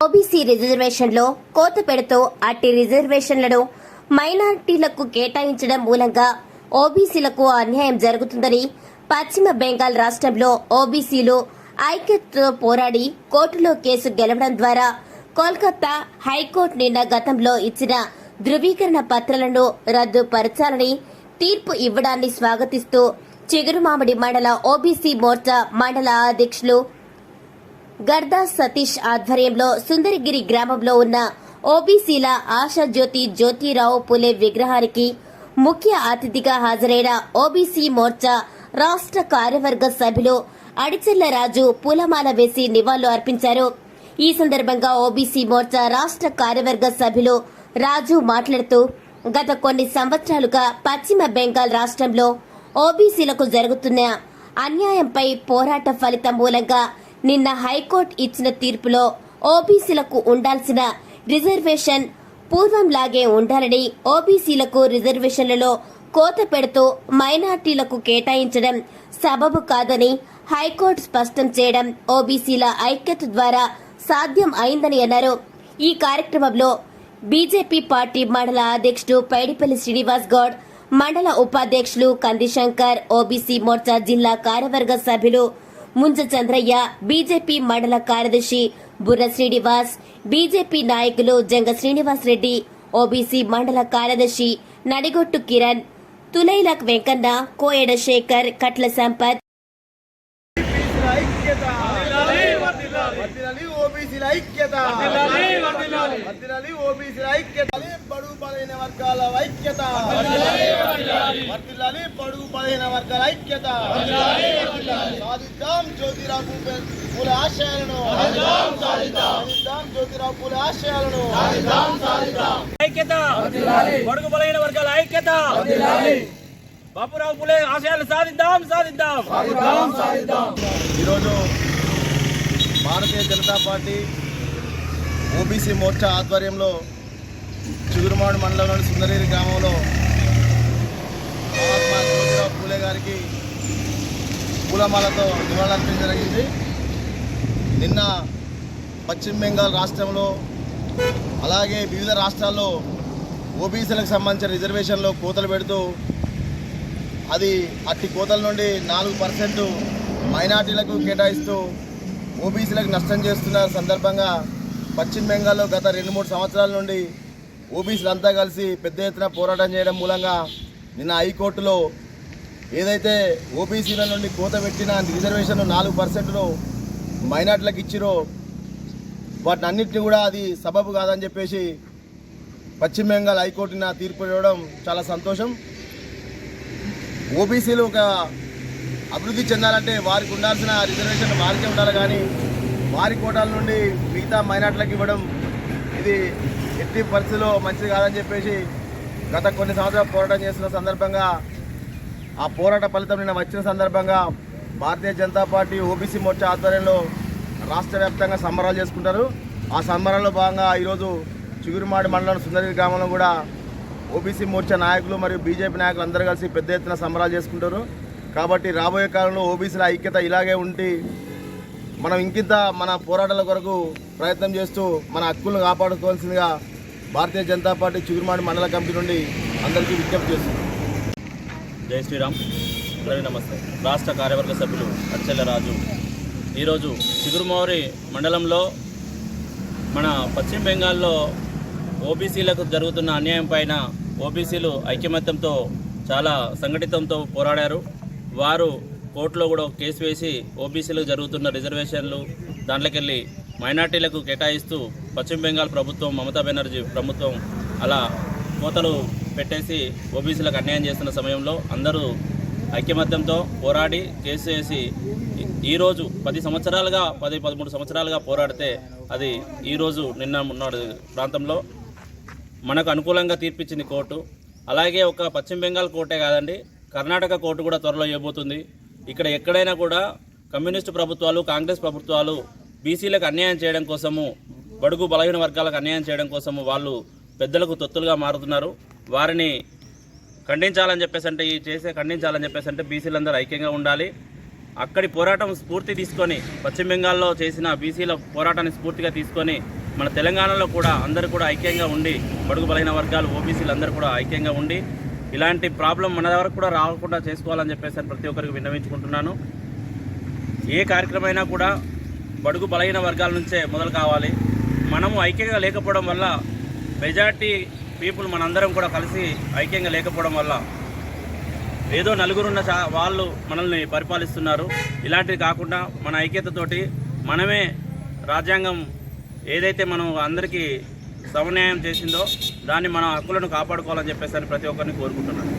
OBC రిజర్వేషన్లో కోత పెడుతూ అట్టి రిజర్వేషన్లను మైనార్టీలకు కేటాయించడం మూలంగా ఓబీసీలకు అన్యాయం జరుగుతుందని పశ్చిమ బెంగాల్ రాష్ట్రంలో ఓబీసీలు ఐక్యతతో పోరాడి కోర్టులో కేసు గెలవడం ద్వారా కోల్కతా హైకోర్టు నిన్న గతంలో ఇచ్చిన ధృవీకరణ పత్రాలను రద్దుపరచాలని తీర్పు ఇవ్వడాన్ని స్వాగతిస్తూ చిగురుమామిడి మండల ఓబీసీ మోర్చా మండల అధ్యక్షులు గర్దా సతీష్ ఆధ్వర్యంలో సుందరగిరి గ్రామంలో ఉన్న ఓబీసీల ఆశాజ్యోతి జ్యోతిరావు పులే విగ్రహానికి ముఖ్య అతిథిగా హాజరైన ఓబీసీ మోర్చా రాష్ట్ర కార్యవర్గ సభ్యులు అడిచెల్ల రాజు పూలమాల వేసి నివాళులు అర్పించారు. ఈ సందర్భంగా ఓబీసీ మోర్చా రాష్ట్ర కార్యవర్గ సభ్యులు రాజు మాట్లాడుతూ గత కొన్ని సంవత్సరాలుగా పశ్చిమ బెంగాల్ రాష్ట్రంలో ఓబీసీలకు జరుగుతున్న అన్యాయంపై పోరాట ఫలితం మూలంగా నిన్న హైకోర్టు ఇచ్చిన తీర్పులో ఓబీసీలకు ఉండాల్సిన రిజర్వేషన్ పూర్వంలాగే ఉండాలని ఓబీసీలకు రిజర్వేషన్లలో కోత పెడుతూ మైనార్టీలకు కేటాయించడం సబబు కాదని హైకోర్టు స్పష్టం చేయడం ఓబీసీల ఐక్యత ద్వారా సాధ్యం అయిందని అన్నారు. ఈ కార్యక్రమంలో బీజేపీ పార్టీ మండల అధ్యక్షుడు పైడిపల్లి శ్రీనివాస్ గౌడ్ మండల ఉపాధ్యక్షులు కందిశంకర్ ఓబీసీ మోర్చా జిల్లా కార్యవర్గ సభ్యులు ముంజ చంద్రయ్య బీజేపీ మండల కార్యదర్శి బుర్ర శ్రీనివాస్ బీజేపీ నాయకులు జంగ శ్రీనివాస్ రెడ్డి ఓబీసీ మండల కార్యదర్శి నడిగొట్టు కిరణ్ తులైలక్ వెంకన్న కోయడ శేఖర్ కట్ల సంపత్. ఓబీసీల ఐక్యత. వర్ధిల్లాలి ఓబీసీల ఐక్యత. బడుగు బలైన వర్గాల ఐక్యత. వర్ధిల్లాలి బడుగు బలైన వర్గాల ఐక్యత. సాధిద్దాం జ్యోతిరావు పూల ఆశయాలను. సాధిద్దాం జ్యోతిరావు పూల ఆశయాలను. ఐక్యత. బడుగు బలైన వర్గాల ఐక్యత. బాపురావు పులే ఆశయాలు సాధిద్దాం సాధిద్దాం. ఈరోజు జనతా పార్టీ ఓబీసీ మోర్చా ఆధ్వర్యంలో చిగురుమాడు మండలంలోని సుందరేరి గ్రామంలో మహాత్మా జ్యోతిరావు పూలే గారికి పూలమాలతో నివాళులర్పించడం జరిగింది. నిన్న పశ్చిమ బెంగాల్ రాష్ట్రంలో అలాగే వివిధ రాష్ట్రాల్లో ఓబీసీలకు సంబంధించిన రిజర్వేషన్లో కోతలు పెడుతూ అది అట్టి కోతల నుండి నాలుగు పర్సెంట్ మైనార్టీలకు కేటాయిస్తూ ఓబీసీలకు నష్టం చేస్తున్న సందర్భంగా పశ్చిమ బెంగాల్లో గత రెండు మూడు సంవత్సరాల నుండి ఓబీసీలు అంతా కలిసి పెద్ద ఎత్తున పోరాటం చేయడం మూలంగా నిన్న హైకోర్టులో ఏదైతే ఓబీసీల నుండి కోత పెట్టిన రిజర్వేషన్ నాలుగు పర్సెంట్ను మైనార్టీలకు ఇచ్చిరో వాటిని అన్నింటినీ కూడా అది సబబు కాదని చెప్పేసి పశ్చిమ బెంగాల్ హైకోర్టు తీర్పు ఇవ్వడం చాలా సంతోషం. ఓబీసీలు ఒక అభివృద్ధి చెందాలంటే వారికి ఉండాల్సిన రిజర్వేషన్ వారికే ఉండాలి కానీ వారి కోటాల నుండి మిగతా మైనార్టీలకు ఇవ్వడం ఇది ఎట్టి పరిస్థితిలో మంచిది కాదని చెప్పేసి గత కొన్ని సంవత్సరాలు పోరాటం చేసిన సందర్భంగా ఆ పోరాట ఫలితం నిన్న వచ్చిన సందర్భంగా భారతీయ జనతా పార్టీ ఓబీసీ మోర్చా ఆధ్వర్యంలో రాష్ట్ర వ్యాప్తంగా సంబరాలు చేసుకుంటారు. ఆ సంబరాల్లో భాగంగా ఈరోజు చిగురుమాడి మండలం సుందరి గ్రామంలో కూడా ఓబీసీ మోర్చా నాయకులు మరియు బీజేపీ నాయకులు అందరూ కలిసి పెద్ద ఎత్తున సంబరాలు చేసుకుంటారు. కాబట్టి రాబోయే కాలంలో ఓబీసీల ఐక్యత ఇలాగే ఉండి మనం ఇంకింత మన పోరాటాల కొరకు ప్రయత్నం చేస్తూ మన హక్కులను కాపాడుకోవాల్సిందిగా భారతీయ జనతా పార్టీ చిగురుమాడి మండల కమిటీ నుండి అందరికీ విజ్ఞప్తి చేస్తుంది జై శ్రీరామ్. అందరికీ నమస్తే. రాష్ట్ర కార్యవర్గ సభ్యులు అచ్చల్ల రాజు. ఈరోజు చిగురుమౌరి మండలంలో మన పశ్చిమ బెంగాల్లో ఓబీసీలకు జరుగుతున్న అన్యాయం పైన ఓబీసీలు ఐకమత్యంతో చాలా సంఘటితంతో పోరాడారు. వారు కోర్టులో కూడా ఒక కేసు వేసి ఓబీసీలకు జరుగుతున్న రిజర్వేషన్లు దాంట్లోకెళ్ళి మైనార్టీలకు కేటాయిస్తూ పశ్చిమ బెంగాల్ ప్రభుత్వం మమతా బెనర్జీ ప్రభుత్వం అలా కోతలు పెట్టేసి ఓబీసీలకు అన్యాయం చేస్తున్న సమయంలో అందరూ ఐక్యమత్యంతో పోరాడి కేసు వేసి ఈరోజు పది సంవత్సరాలుగా పది పదమూడు సంవత్సరాలుగా పోరాడితే అది ఈరోజు నిన్న ఉన్నాడు ప్రాంతంలో మనకు అనుకూలంగా తీర్పిచ్చింది కోర్టు. అలాగే ఒక పశ్చిమ బెంగాల్ కోర్టే కాదండి కర్ణాటక కోర్టు కూడా త్వరలో ఇవ్వబోతుంది. ఇక్కడ ఎక్కడైనా కూడా కమ్యూనిస్టు ప్రభుత్వాలు కాంగ్రెస్ ప్రభుత్వాలు బీసీలకు అన్యాయం చేయడం కోసము బడుగు బలహీన వర్గాలకు అన్యాయం చేయడం కోసము వాళ్ళు పెద్దలకు తొత్తులుగా మారుతున్నారు. వారిని ఖండించాలని చెప్పేసి అంటే ఈ చేసే ఖండించాలని చెప్పేసి అంటే బీసీలందరూ ఐక్యంగా ఉండాలి. అక్కడి పోరాటం స్ఫూర్తి తీసుకొని పశ్చిమ బెంగాల్లో చేసిన బీసీల పోరాటాన్ని స్ఫూర్తిగా తీసుకొని మన తెలంగాణలో కూడా అందరూ కూడా ఐక్యంగా ఉండి బడుగు బలైన వర్గాలు ఓబీసీలు అందరూ కూడా ఐక్యంగా ఉండి ఇలాంటి ప్రాబ్లం మన వరకు కూడా రాకుండా చేసుకోవాలని చెప్పేసి ప్రతి ఒక్కరికి విన్నవించుకుంటున్నాను. ఏ కార్యక్రమైనా కూడా బడుగు బలహీన వర్గాల నుంచే మొదలు కావాలి. మనము ఐక్యంగా లేకపోవడం వల్ల మెజార్టీ పీపుల్ మనందరం కూడా కలిసి ఐక్యంగా లేకపోవడం వల్ల ఏదో నలుగురున్న చా వాళ్ళు మనల్ని పరిపాలిస్తున్నారు. ఇలాంటివి కాకుండా మన ఐక్యతతోటి మనమే రాజ్యాంగం ఏదైతే మనం అందరికీ సమన్యాయం చేసిందో దాన్ని మన హక్కులను కాపాడుకోవాలని చెప్పేసి ప్రతి ఒక్కరిని కోరుకుంటున్నాను.